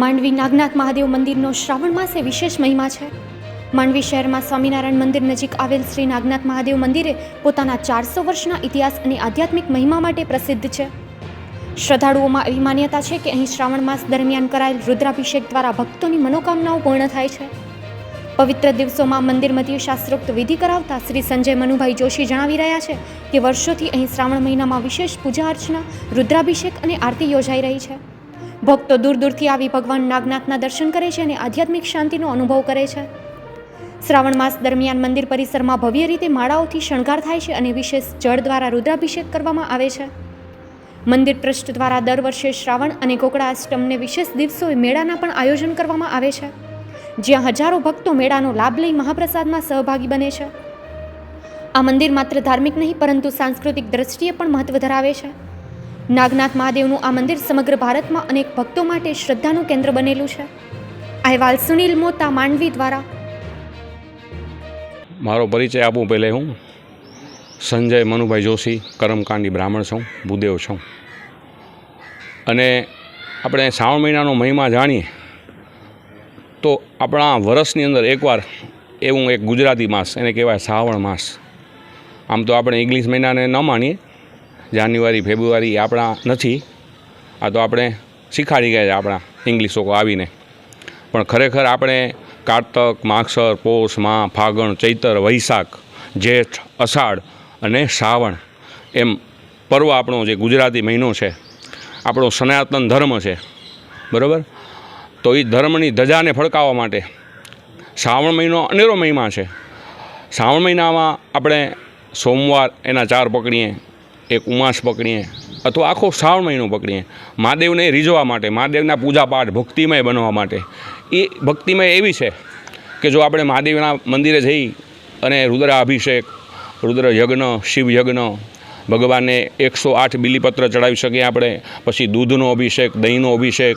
માંડવી નાગનાથ મહાદેવ મંદિરનો શ્રાવણ માસે વિશેષ મહિમા છે. માંડવી શહેરમાં સ્વામિનારાયણ મંદિર નજીક આવેલ શ્રી નાગનાથ મહાદેવ મંદિરે પોતાના ચારસો વર્ષના ઇતિહાસ અને આધ્યાત્મિક મહિમા માટે પ્રસિદ્ધ છે. શ્રદ્ધાળુઓમાં એવી માન્યતા છે કે અહીં શ્રાવણ માસ દરમિયાન કરાયેલ રુદ્રાભિષેક દ્વારા ભક્તોની મનોકામનાઓ પૂર્ણ થાય છે. પવિત્ર દિવસોમાં મંદિરમતી શાસ્ત્રોક્ત વિધિ કરાવતા શ્રી સંજય મનુભાઈ જોશી જણાવી રહ્યા છે કે વર્ષોથી અહીં શ્રાવણ મહિનામાં વિશેષ પૂજા અર્ચના, રુદ્રાભિષેક અને આરતી યોજાઈ રહી છે. ભક્તો દૂર દૂરથી આવી ભગવાન નાગનાથના દર્શન કરે છે અને આધ્યાત્મિક શાંતિનો અનુભવ કરે છે. શ્રાવણ માસ દરમિયાન મંદિર પરિસરમાં ભવ્ય રીતે માળાઓથી શણગાર થાય છે અને વિશેષ જળ દ્વારા રુદ્રાભિષેક કરવામાં આવે છે. મંદિર ટ્રસ્ટ દ્વારા દર વર્ષે શ્રાવણ અને ગોકળા અષ્ટમને વિશેષ દિવસોએ મેળાના પણ આયોજન કરવામાં આવે છે. જ્યાં હજારો ભક્તો મેળાનો લાભ લઈ મહાપ્રસાદમાં સહભાગી બને છે. આ મંદિર માત્ર ધાર્મિક નહીં, પરંતુ સાંસ્કૃતિક દ્રષ્ટિએ પણ મહત્વ ધરાવે છે. નાગનાથ મહાદેવનું આ મંદિર સમગ્ર ભારતમાં અનેક ભક્તો માટે શ્રદ્ધાનું કેન્દ્ર બનેલું છે. અહેવાલ સુનિલ મોતા, માંડવી દ્વારા. મારો પરિચય આપું પહેલે હું. સંજય મનુભાઈ જોશી, કરમકાંડી બ્રાહ્મણ છું, ભૂદેવ છું. અને આપણે શ્રાવણ મહિનાનો મહિમા જાણીએ, તો આપણા વર્ષની અંદર એકવાર એવું એક ગુજરાતી માસ, એને કહેવાય શ્રાવણ માસ. આમ તો આપણે ઇંગ્લિશ મહિનાને ન માનીએ જાન્યુઆરી, ફેબ્રુઆરી આપણા નથી. આ તો આપણે શીખાડી ગયા છે આપણા ઇંગ્લિશ લોકો આવીને. પણ ખરેખર આપણે કારતક, માગસર, પોષ, મા, ફાગણ, ચૈતર, વૈશાખ, જેઠ, અષાઢ અને શ્રાવણ એમ પર્વ આપણો જે ગુજરાતી મહિનો છે, આપણો સનાતન ધર્મ છે. બરાબર? તો એ ધર્મની ધજાને ફડકાવવા માટે શ્રાવણ મહિનો અનેરો મહિમા છે. શ્રાવણ મહિનામાં આપણે સોમવાર એના ચાર પકડીએ એક ઉમાસ પકડીએ અથવા આખો શ્રાવણ મહિનો પકડીએ. મહાદેવને રીઝવા માટે, મહાદેવના પૂજાપાઠ ભક્તિમય બનવા માટે. એ ભક્તિમય એવી છે કે જો આપણે મહાદેવના મંદિરે જઈ અને રુદ્રાભિષેક રુદ્ર યજ્ઞ શિવ યજ્ઞ ભગવાનને એકસો આઠ બિલીપત્ર ચડાવી શકીએ આપણે, પછી દૂધનો અભિષેક, દહીંનો અભિષેક,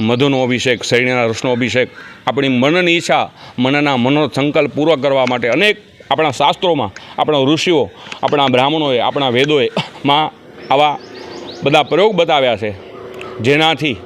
મધુનો અભિષેક શરીરના રસનો અભિષેક. આપણી મનની ઈચ્છા, મનના મનો સંકલ્પ પૂરો કરવા માટે અનેક આપણા શાસ્ત્રોમાં, આપણા ઋષિઓ, આપણા બ્રાહ્મણોએ, આપણા વેદોએ માં આવા બધા પ્રયોગ બતાવ્યા છે, જેનાથી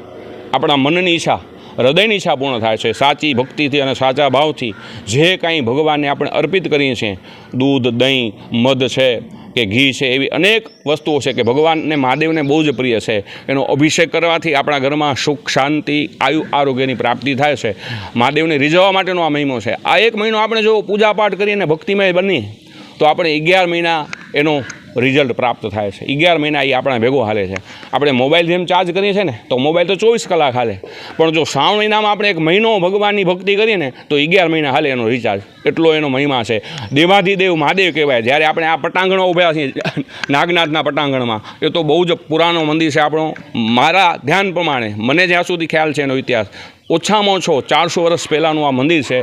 આપણા મનની ઈચ્છા, હૃદયની ઈચ્છા પૂર્ણ થાય છે. સાચી ભક્તિથી અને સાચા ભાવથી જે કાંઈ ભગવાનને આપણે અર્પિત કરીએ છીએ, દૂધ, દહીં, મધ છે કે ઘી છે એવી અનેક વસ્તુઓ છે કે ભગવાનને, મહાદેવને બહુ જ પ્રિય છે. એનો અભિષેક કરવાથી આપણા ઘરમાં સુખ, શાંતિ, આયુ, આરોગ્યની પ્રાપ્તિ થાય છે. મહાદેવને રીઝવવા માટેનો આ મહિમો છે. આ એક મહિનો આપણે જો પૂજાપાઠ કરીને ભક્તિમય બની, તો આપણે અગિયાર મહિના એનો રિઝલ્ટ પ્રાપ્ત થાય છે. અગિયાર મહિના એ આપણા ભેગો હાલે છે. આપણે મોબાઈલ જેમ ચાર્જ કરીએ છીએ ને, તો મોબાઈલ તો ચોવીસ કલાક હાલે. પણ જો શ્રાવણ મહિનામાં આપણે એક મહિનો ભગવાનની ભક્તિ કરીએ ને, તો અગિયાર મહિના હાલે એનો રિચાર્જ એટલો એનો મહિમા છે. દેવાધિદેવ મહાદેવ કહેવાય. જ્યારે આપણે આ પટાંગણો ઊભા છીએ, નાગનાથના પટાંગણમાં, એ તો બહુ જ પુરાણો મંદિર છે આપણો. મારા ધ્યાન પ્રમાણે, મને જ્યાં સુધી ખ્યાલ છે એનો ઇતિહાસ, ઓછામાં ઓછો ચારસો વર્ષ પહેલાંનું આ મંદિર છે.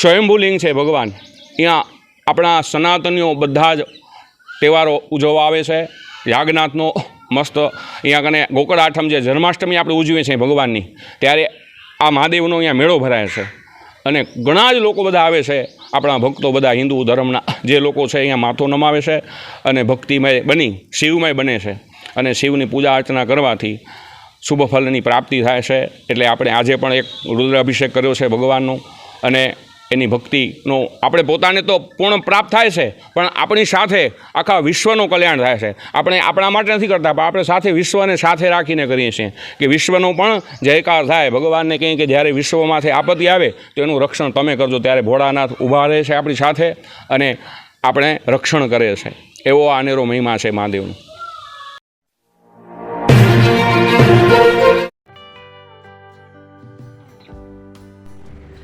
સ્વયંભૂલિંગ છે ભગવાન. અહીંયા આપણા સનાતનીઓ બધા જ તહેવારો ઉજવવા આવે છે. યાગનાથનો મસ્ત અહીંયા કને ગોકળ આઠમ જે જન્માષ્ટમી આપણે ઉજવીએ છીએ ભગવાનની, ત્યારે આ મહાદેવનો અહીંયા મેળો ભરાય છે. અને ઘણા જ લોકો બધા આવે છે, આપણા ભક્તો બધા હિન્દુ ધર્મના જે લોકો છે અહીંયા માથો નમાવે છે અને ભક્તિમય બની, શિવમય બને છે. અને શિવની પૂજા અર્ચના કરવાથી શુભ ફલની પ્રાપ્તિ થાય છે, એટલે આપણે આજે પણ એક રુદ્રાભિષેક કર્યો છે ભગવાનનો. અને એની ભક્તિનો આપણે પોતાને તો પૂર્ણ પ્રાપ્ત થાય છે, પણ આપણી સાથે આખા વિશ્વનું કલ્યાણ થાય છે. આપણે આપણા માટે નથી કરતા, પણ આપણે સાથે વિશ્વને સાથે રાખીને કરીએ છીએ કે વિશ્વનો પણ જયકાર થાય. ભગવાનને કહીએ કે જ્યારે વિશ્વમાંથી આપત્તિ આવે, તો એનું રક્ષણ તમે કરજો. ત્યારે ભોળાનાથ ઊભા રહે છે આપણી સાથે અને આપણે રક્ષણ કરે છે એવો આ અનેરો મહિમા છે મહાદેવનો.